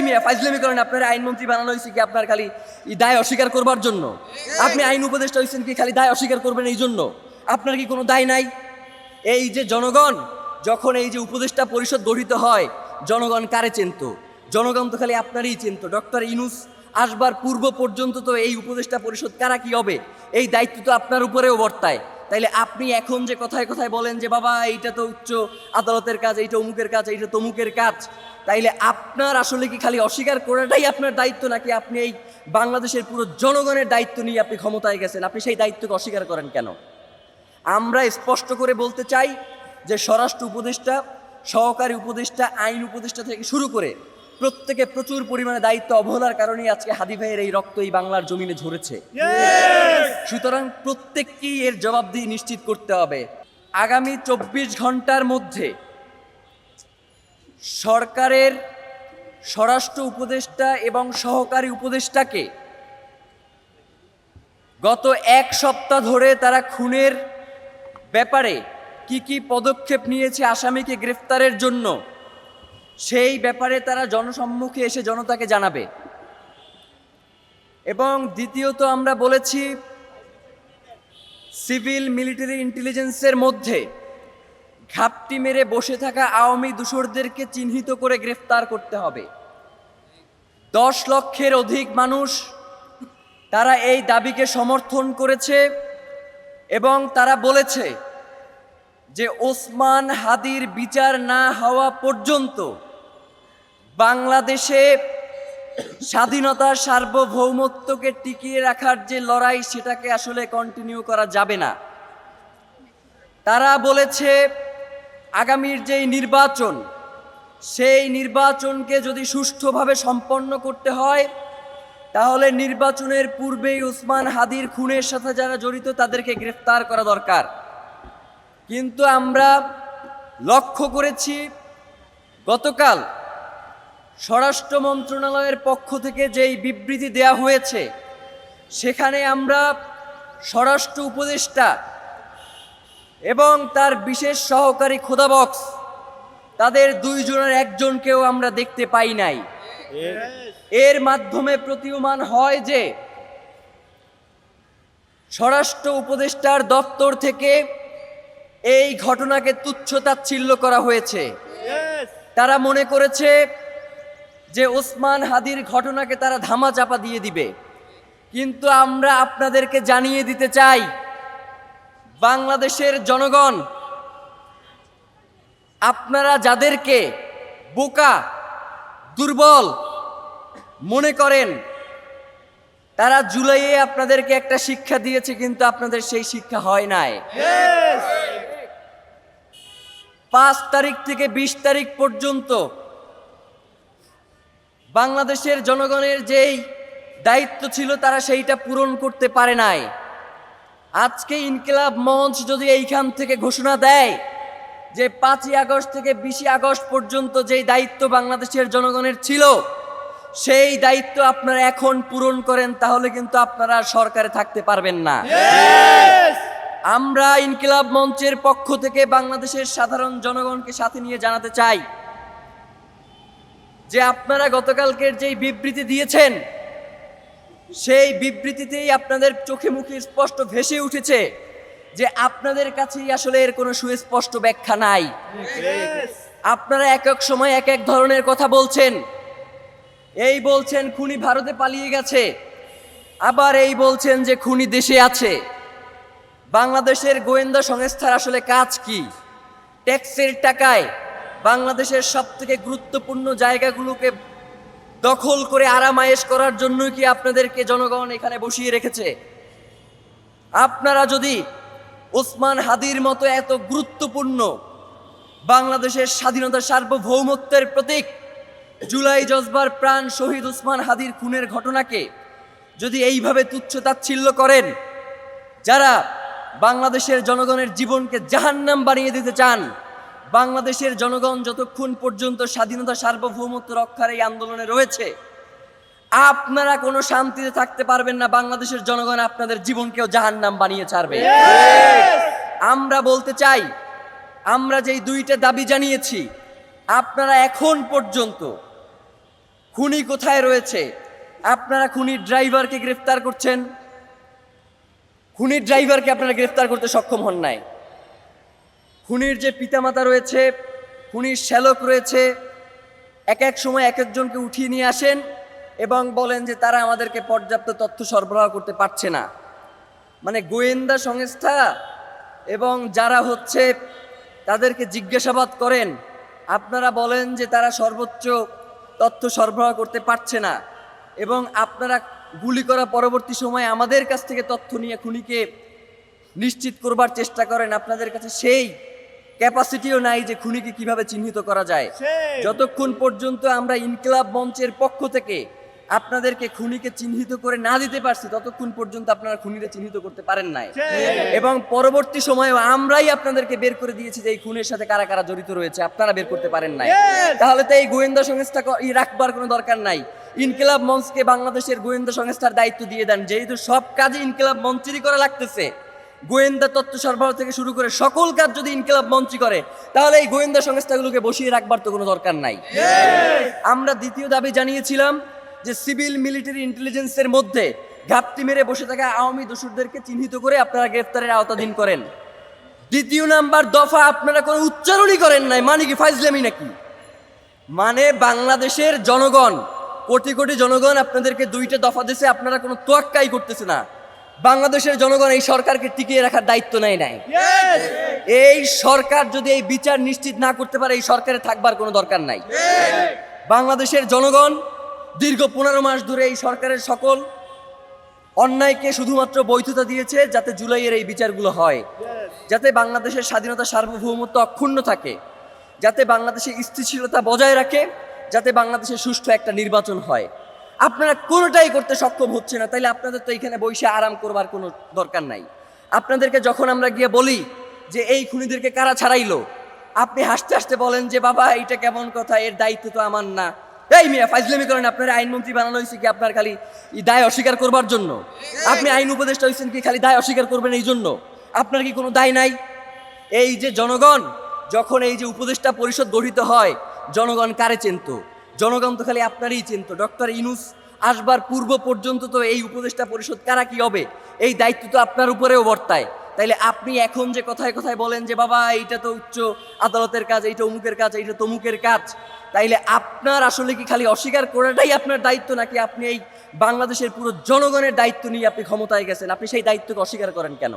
এই মিয়া ফাইজলামি করেন, আপনার আইনমন্ত্রী বানানো হয়েছে কি আপনার খালি দায় অস্বীকার করবার জন্য? আপনি আইন উপদেষ্টা হয়েছেন কি খালি দায় অস্বীকার করবেন এই জন্য? আপনার কি কোনো দায় নাই? এই যে জনগণ, যখন এই যে উপদেষ্টা পরিষদ গঠিত হয়, জনগণ কারে চিনত? জনগণ তো খালি আপনারই চিনত। ডক্টর ইনুস, আসবার পূর্ব পর্যন্ত তো এই উপদেষ্টা পরিষদ কারা কি হবে? এই দায়িত্ব তো আপনার উপরেও বর্তায়। তাইলে আপনি এখন যে কথায় কথায় বলেন যে, বাবা, এইটা তো উচ্চ আদালতের কাজ, এইটা অমুকের কাজ, এইটা তমুকের কাজ। তাইলে আপনার আসলে কি খালি অস্বীকার করাটাই আপনার দায়িত্ব, নাকি আপনি এই বাংলাদেশের পুরো জনগণের দায়িত্ব নিয়ে আপনি ক্ষমতায় গেছেন? আপনি সেই দায়িত্বকে অস্বীকার করেন কেন? আমরা স্পষ্ট করে বলতে চাই যে, স্বরাষ্ট্র উপদেষ্টা, সহকারী উপদেষ্টা, আইন উপদেষ্টা থেকে শুরু করে প্রত্যেকে প্রচুর পরিমাণে দায়িত্ব অবহেলার কারণেই আজকে হাদি ভাইয়ের এই রক্ত এই বাংলার জমিনে ঝরেছে। সুতরাং প্রত্যেককেই এর জবাবদিহি নিশ্চিত করতে হবে। আগামী চব্বিশ ঘণ্টার মধ্যে সরকারের স্বরাষ্ট্র উপদেষ্টা এবং সহকারী উপদেষ্টাকে গত এক সপ্তাহ ধরে তারা খুনের ব্যাপারে কি কি পদক্ষেপ নিয়েছে আসামিকে গ্রেফতারের জন্য, সেই ব্যাপারে তারা জনসম্মুখে এসে জনতাকে জানাবে। এবং দ্বিতীয়ত আমরা বলেছি সিভিল মিলিটারি ইন্টেলিজেন্সের মধ্যে ঘাপটি মেরে বসে থাকা আওয়ামী দূষরদেরকে চিহ্নিত করে গ্রেফতার করতে হবে। দশ লক্ষের অধিক মানুষ তারা এই দাবিকে সমর্থন করেছে এবং তারা বলেছে যে ওসমান হাদির বিচার না হওয়া পর্যন্ত বাংলাদেশে স্বাধীনতার সার্বভৌমত্বকে টিকিয়ে রাখার যে লড়াই, সেটাকে আসলে কন্টিনিউ করা যাবে না। তারা বলেছে, আগামীর যেই নির্বাচন, সেই নির্বাচনকে যদি সুষ্ঠুভাবে সম্পন্ন করতে হয়, তাহলে নির্বাচনের পূর্বেই উসমান হাদির খুনের সাথে যারা জড়িত, তাদেরকে গ্রেফতার করা দরকার। কিন্তু আমরা লক্ষ্য করেছি, গতকাল স্বরাষ্ট্র মন্ত্রণালয়ের পক্ষ থেকে যেই বিবৃতি দেয়া হয়েছে সেখানে আমরা স্বরাষ্ট্র উপদেষ্টা এবং তার বিশেষ সহকারী খোদাবক্স তাদের দুইজনের একজনকেও আমরা দেখতে পাই নাই। এর মাধ্যমে প্রতীয়মান হয় যে স্বরাষ্ট্র উপদেষ্টার দপ্তর থেকে এই ঘটনাকে তুচ্ছ তাচ্ছিল্য করা হয়েছে। তারা মনে করেছে যে ওসমান হাদির ঘটনাকে তারা ধামা চাপা দিয়ে দিবে। কিন্তু আমরা আপনাদেরকে জানিয়ে দিতে চাই বাংলাদেশের জনগণ আপনারা যাদেরকে বোকা দুর্বল মনে করেন তারা জুলাইয়ে আপনাদেরকে একটা শিক্ষা দিয়েছে কিন্তু আপনাদের সেই শিক্ষা হয় নাই। পাঁচ তারিখ থেকে বিশ তারিখ পর্যন্ত বাংলাদেশের জনগণের যেই দায়িত্ব ছিল তারা সেইটা পূরণ করতে পারে নাই। আজকে ইনকিলাব মঞ্চ যদি এইখান থেকে ঘোষণা দেয় যে পাঁচই আগস্ট থেকে বিশে আগস্ট পর্যন্ত যেই দায়িত্ব বাংলাদেশের জনগণের ছিল সেই দায়িত্ব আপনারা এখন পূরণ করেন তাহলে কিন্তু আপনারা সরকারে থাকতে পারবেন না। আমরা ইনকিলাব মঞ্চের পক্ষ থেকে বাংলাদেশের সাধারণ জনগণকে সাথে নিয়ে জানাতে চাই। যে আপনারা গতকালকের যেই বিবৃতি দিয়েছেন সেই বিবৃতিতেই আপনাদের চোখে মুখে স্পষ্ট ভেসে উঠেছে যে আপনাদের কাছেই আসলে এর কোনো সুস্পষ্ট ব্যাখ্যা নাই। আপনারা এক এক সময় এক এক ধরনের কথা বলছেন। এই বলছেন খুনি ভারতে পালিয়ে গেছে। আবার এই বলছেন যে খুনি দেশে আছে। বাংলাদেশের গোয়েন্দা সংস্থার আসলে কাজ কি? ট্যাক্সের টাকায় বাংলাদেশের সব থেকে গুরুত্বপূর্ণ জায়গাগুলোকে দখল করে আরামায়েশ করার জন্য কি আপনাদেরকে জনগণ এখানে বসিয়ে রেখেছে? আপনারা যদি ওসমান হাদির মতো এত গুরুত্বপূর্ণ বাংলাদেশের স্বাধীনতা সার্বভৌমত্বের প্রতীক জুলাই জজবার প্রাণ শহীদ উসমান হাদির খুনের ঘটনাকে যদি এইভাবে তুচ্ছ তাচ্ছিল্য করেন, যারা বাংলাদেশের জনগণের জীবনকে জাহান্নাম বানিয়ে দিতে চান বাংলাদেশের জনগণ যতক্ষণ পর্যন্ত স্বাধীনতা সার্বভৌমত্ব রক্ষার এই আন্দোলনে রয়েছে আপনারা কোনো শান্তিতে থাকতে পারবেন না বাংলাদেশের জনগণ আপনাদের জীবনকেও জাহান নাম বানিয়ে ছাড়বে। আমরা বলতে চাই আমরা যেই দুইটা দাবি জানিয়েছি আপনারা এখন পর্যন্ত খুনি কোথায় রয়েছে? আপনারা খুনির ড্রাইভারকে গ্রেফতার করছেন? খুনির ড্রাইভারকে আপনারা গ্রেফতার করতে সক্ষম হন নাই। খুনির যে পিতামাতা রয়েছে, খুনির শ্যালক রয়েছে, এক এক সময় এক একজনকে উঠিয়ে নিয়ে আসেন এবং বলেন যে তারা আমাদেরকে পর্যাপ্ত তথ্য সরবরাহ করতে পারছে না। মানে গোয়েন্দা সংস্থা এবং যারা হচ্ছে তাদেরকে জিজ্ঞাসাবাদ করেন, আপনারা বলেন যে তারা সর্বোচ্চ তথ্য সরবরাহ করতে পারছে না এবং আপনারা গুলি করা পরবর্তী সময়ে আমাদের কাছ থেকে তথ্য নিয়ে খুনিকে নিশ্চিত করবার চেষ্টা করেন, আপনাদের কাছে সেই ক্যাপাসিটিও নাই যে খুনিকে কীভাবে চিহ্নিত করা যায়। যতক্ষণ পর্যন্ত আমরা ইনকলাব মঞ্চের পক্ষ থেকে আপনাদেরকে খুনিকে চিহ্নিত করে না দিতে পারছি ততক্ষণ পর্যন্ত আপনারা খুনিকে চিহ্নিত করতে পারেন নাই। এবং পরবর্তী সময়ে আমরাই আপনাদেরকে বের করে দিয়েছি যে এই খুনের সাথে কারা কারা জড়িত রয়েছে আপনারা বের করতে পারেন নাই। তাহলে তো এই গোয়েন্দা সংস্থা রাখবার কোনো দরকার নাই। ইনকিলাব মঞ্চকে বাংলাদেশের গোয়েন্দা সংস্থার দায়িত্ব দিয়ে দেন যেহেতু সব কাজে ইনকিলাব মঞ্চেরই করা লাগতেছে। গোয়েন্দা তথ্য সরবরাহ থেকে শুরু করে সকল কাজ যদি ইনকিলাব মঞ্চই করে, তাহলে এই গোয়েন্দা সংস্থাগুলোকে বসিয়ে রাখবার তো কোনো দরকার নাই। আমরা দ্বিতীয় দাবি জানিয়েছিলাম যে সিভিল মিলিটারি ইন্টেলিজেন্সের মধ্যে ঘাপটি মেরে বসে থাকা আওয়ামী দোষরদেরকে চিহ্নিত করে আপনারা গ্রেফতারের আওতাধীন করেন। দ্বিতীয় নাম্বার দফা আপনারা কোনো উচ্চারণই করেন নাই মানে কি ফাইজলামি নাকি? মানে বাংলাদেশের জনগণ, কোটি কোটি জনগণ আপনাদেরকে দুইটা দফা দিছে, আপনারা কোনো তোয়াক্কাই করতেছে না। বাংলাদেশের জনগণ এই সরকারকে টিকিয়ে রাখার দায়িত্ব নেয় নাই। এই সরকার যদি এই বিচার নিশ্চিত না করতে পারে এই সরকারে থাকবার কোনো দরকার নাই। বাংলাদেশের জনগণ দীর্ঘ পনেরো মাস ধরে এই সরকারের সকল অন্যায়কে শুধুমাত্র বৈধতা দিয়েছে যাতে জুলাইয়ের এই বিচারগুলো হয়। যাতে বাংলাদেশের স্বাধীনতা সার্বভৌমত্ব অক্ষুণ্ণ থাকে। যাতে বাংলাদেশের স্থিতিশীলতা বজায় রাখে। যাতে বাংলাদেশে সুষ্ঠু একটা নির্বাচন হয়। আপনারা কোনোটাই করতে সক্ষম হচ্ছে না। তাইলে আপনাদের তো এখানে বসে আরাম করবার কোনো দরকার নাই। আপনাদেরকে যখন আমরা গিয়ে বলি যে, এই খুনিদেরকে কারা ছাড়াইলো? আপনি হাসতে হাসতে বলেন যে, বাবা, এইটা কেমন কথা? এর দায়িত্ব তো আমার না। এই মিয়া ফাইজলামি করেন, আপনার আইনমন্ত্রী বানানো হয়েছে কি আপনার খালি দায় অস্বীকার করবার জন্য? আপনি আইন উপদেষ্টা হয়েছেন কি খালি দায় অস্বীকার করবেন এই জন্য? আপনার কি কোনো দায় নাই? এই যে জনগণ, যখন এই যে উপদেষ্টা পরিষদ গঠিত হয়, জনগণ কারে চিনত? জনগণ তো খালি আপনারই চিনত। ডক্টর ইনুস আসবার পূর্ব পর্যন্ত তো এই উপদেষ্টা পরিষদ কারা কি হবে? এই দায়িত্ব তো আপনার উপরেও বর্তায়। তাইলে আপনি এখন যে কথায় কথায় বলেন যে, বাবা, এইটা তো উচ্চ আদালতের কাজ, এইটা অমুকের কাজ, এইটা তমুকের কাজ। তাইলে আপনার আসলে কি খালি অস্বীকার করাটাই আপনার দায়িত্ব, নাকি আপনি এই বাংলাদেশের পুরো জনগণের দায়িত্ব নিয়ে আপনি ক্ষমতায় গেছেন? আপনি সেই দায়িত্বকে অস্বীকার করেন কেন?